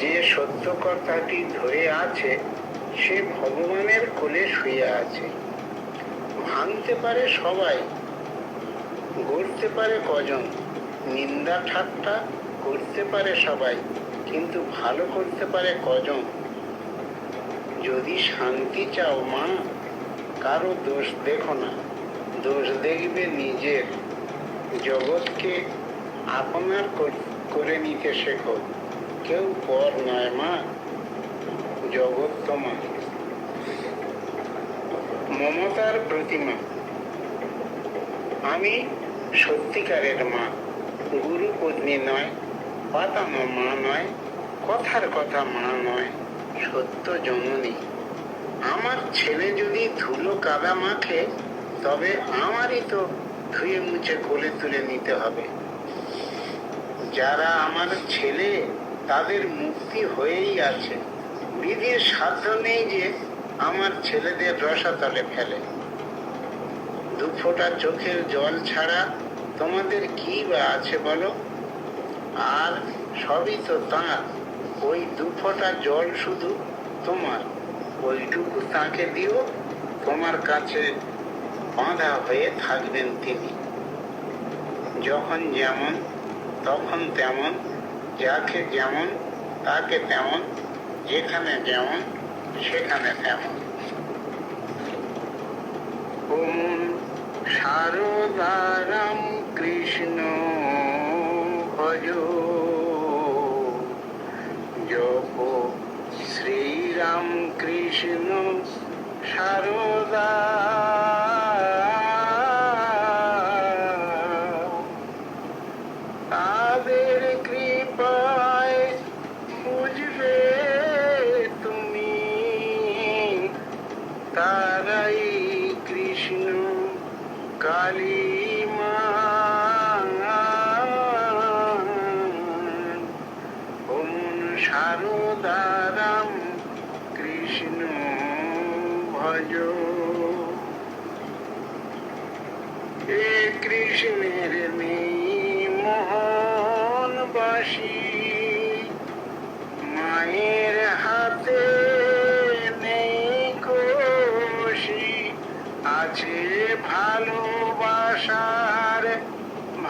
যে সত্য কথাটি ধরে আছে, সে ভগবানের কোলে শুয়ে আছে। ভাঙতে পারে সবাই, গড়তে পারে কজন। নিন্দা ঠাট্টা করতে পারে সবাই, কিন্তু ভালো করতে পারে কজন? যদি শান্তি চাও মা, কারও দোষ দেখো না। দোষ দেখবে নিজের। জগৎকে আপনার করে নিতে শেখো। কেউ পর নয় মমতার প্রতিমা। আমি সত্যিকারের মা, গুরু পত্নী নয়, পাতানো মা নয়, কথার কথা মা নয়, সত্য জননী। আমার ছেলে যদি ধুলো কাদা মাখে, তবে আমারই তো ধুয়ে মুছে কোলে তুলে নিতে হবে। যারা আমার ছেলে তাদের মুক্তি হয়েই আছে। বিধির সাধ্য নেই যে আমার ছেলেদের রসাতলে ফেলে। দু ফোঁটা চোখের জল ছাড়া তোমাদের কি বা আছে বলো? আর সবই তো তাঁর। ওই দু ফোঁটা জল শুধু তোমার। ওইটুকু তাকে দিও, তোমার কাছে বাঁধা হয়ে থাকবেন তিনি। যখন যেমন, তখন তেমন যাকে যেমন, তাকে তেমন, যেখানে যেমন, সেখানে তেমন। ওম সারদারাম কৃষ্ণ ভজ। জপ শ্রীরাম কৃষ্ণ সারদা তারাই কৃষ্ণ কালী মা। ওমন সারদারাম কৃষ্ণ ভজ। এ কৃষ্ণের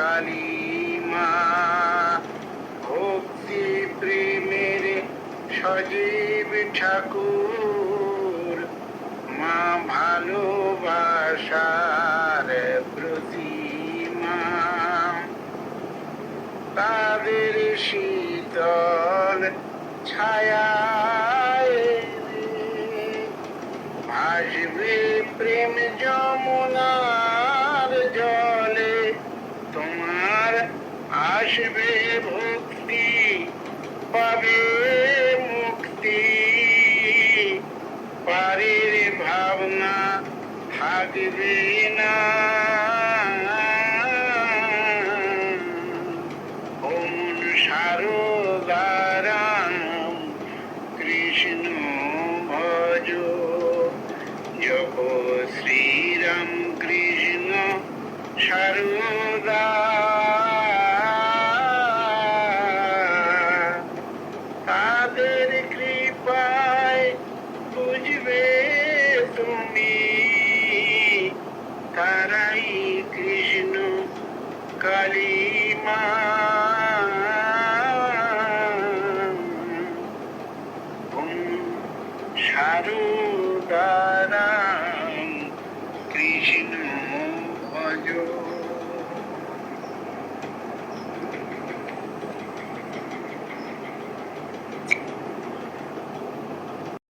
কালিমা ভক্তি প্রেমের সজীব ঠাকুর মা ভালোবাসার প্রতিমা। তাদের শীতল ছায়ায় ভাসবে প্রেম যমুনার জলে তোমার আসবে ভক্তি পাবে মুক্তি। পারের ভাবনা থাকবে না। ওম সারদারাম কৃষ্ণ ভজ জপ কালিমা। সারদারা